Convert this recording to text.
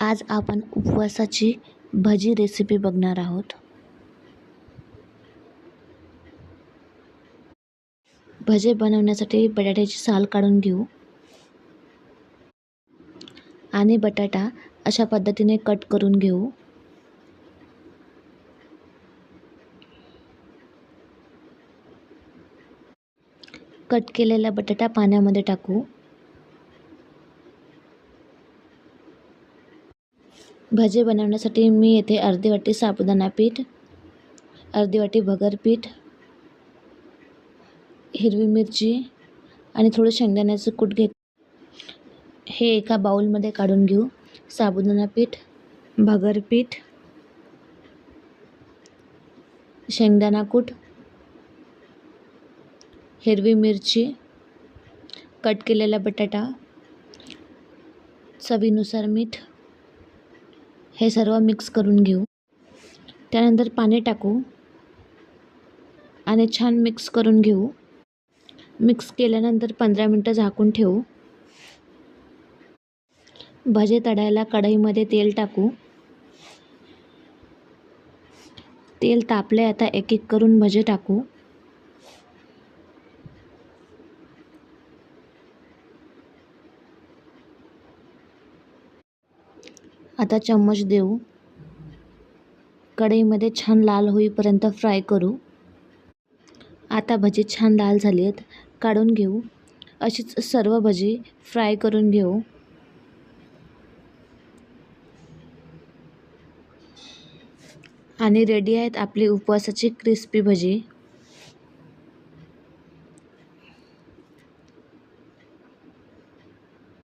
आज आपण उपवासाची भजी रेसिपी बघणार आहोत. भजे बनवण्यासाठी बटाट्याची साल काढून घेऊ. आणि बटाटा अशा पद्धतीने कट करून घेऊ. कट केलेला बटाटा पाण्यामध्ये टाकू. भजे बनवण्यासाठी मी येथे अर्धी वाटी साबुदाणा पीठ अर्धी वाटी भगर पीठ हिरवी मिरची आणि थोडं शेंगदाण्याचं कूट घेत हे एका बाऊलमध्ये काढून घेऊ. साबुदाणा पीठ भगर पीठ शेंगदाणा कूट हिरवी मिरची कट केलेला बटाटा चवीनुसार मीठ हे सर्व मिक्स करून घेऊ. त्यानंतर पाणी टाकू आणि छान मिक्स करून घेऊ. मिक्स केल्यानंतर पंधरा मिनटं झाकून ठेवू. भजे तळायला कढईमध्ये तेल टाकू. तेल तापले आता एक एक करून भजे टाकू. आता चम्मच देऊ. कढईमध्ये छान लाल होईपर्यंत फ्राय करू. आता भजी छान लाल झाली आहेत काढून घेऊ. अशीच सर्व भजी फ्राय करून घेऊ. आणि रेडी आहेत आपली उपवासाची क्रिस्पी भजी.